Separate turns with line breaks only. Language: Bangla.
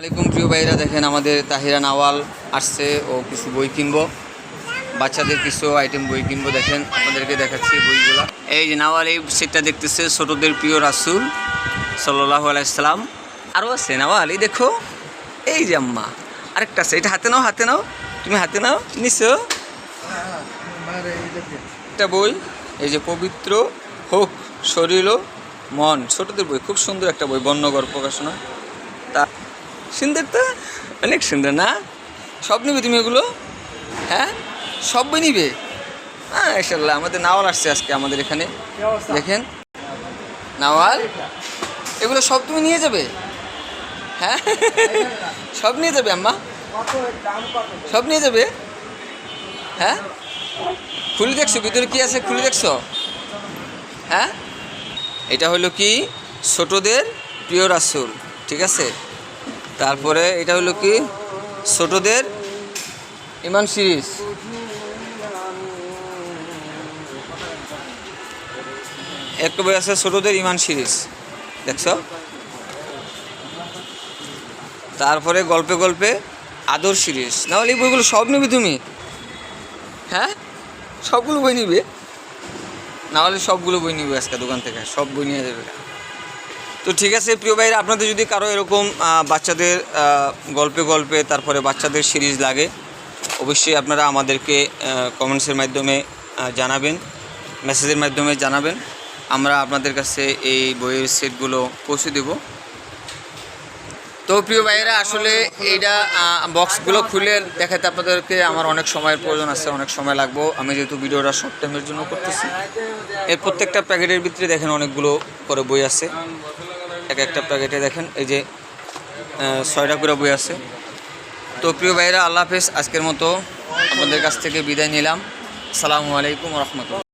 আলাইকুম প্রিয় ভাইরা দেখেন আমাদের তাহিরা নাওয়াল আসছে ও কিছু বই কিনবো। বাচ্চাদের কিছু আইটেম বই কিনবো, দেখেন, আপনাদেরকে দেখাচ্ছি বইগুলো। এই যে নাওয়াল, এই সেটটা দেখতেছে ছোটদের প্রিয় রাসুল সাল্লাহ আলাইসালাম আরও আছে নাওয়াল, এই দেখো, এই যে আম্মা, আরেকটা আছে, এটা হাতে নাও হাতে নাও, তুমি হাতে নাও, নিছো? একটা বই, এই যে পবিত্র হোক, শরীর মন, ছোটদের বই, খুব সুন্দর একটা বই, বর্ণগর প্রকাশনা। সুন্দর তো? অনেক সুন্দর না? সব নিবে তুমি এগুলো? হ্যাঁ? সব বই নিবে? হ্যাঁ ইনশাল্লাহ আমাদের নাওয়াল আসছে আজকে আমাদের এখানে। দেখেন নাওয়াল এগুলো সব তুমি নিয়ে যাবে? হ্যাঁ? সব নিয়ে যাবে আম্মা? সব নিয়ে যাবে? হ্যাঁ? খুলে দেখছ ভিতরে কি আছে খুলে দেখছ? হ্যাঁ? এটা হলো কি? ছোটদের প্রিয় রাসুল ঠিক আছে? তারপরে এটা হলো কি? ছোটদের ইমান সিরিজ। একটা বই আছে ছোটদের ইমান সিরিজ। দেখছ? তারপরে গল্পে গল্পে আদর সিরিজ। নাহলে এই বইগুলো সব নিবি তুমি? হ্যাঁ? সবগুলো বই নিবে? নাহলে সবগুলো বই নিবে আজকে দোকান থেকে। সব বই নিয়ে যাবে। তো ঠিক আছে, প্রিয় ভাইয়ের আপনাদের যদি কারও এরকম বাচ্চাদের গল্পে গল্পে তারপরে বাচ্চাদের সিরিজ লাগে, অবশ্যই আপনারা আমাদেরকে কমেন্টসের মাধ্যমে জানাবেন মেসেজের মাধ্যমে জানাবেন। আমরা আপনাদের কাছে এই বইয়ের সেটগুলো পৌঁছে দেব। তো প্রিয় ভাইয়েরা, আসলে এইটা বক্সগুলো খুলে দেখাতে আপনাদেরকে আমার অনেক সময়ের প্রয়োজন আছে, অনেক সময় লাগবো। আমি যেহেতু ভিডিওটা শর্ট টাইমের জন্য করতেছি, এর প্রত্যেকটা প্যাকেটের ভিতরে দেখেন অনেকগুলো করে বই আছে। এক একটা প্যাকেটে দেখেন, এই যে ছয়টা করে বই আছে। তো প্রিয় ভাইরা আল্লাহ হাফেজ, আজকের মতো আপনাদের কাছ থেকে বিদায় নিলাম। আসসালামু আলাইকুম রহমতুল্লাহ।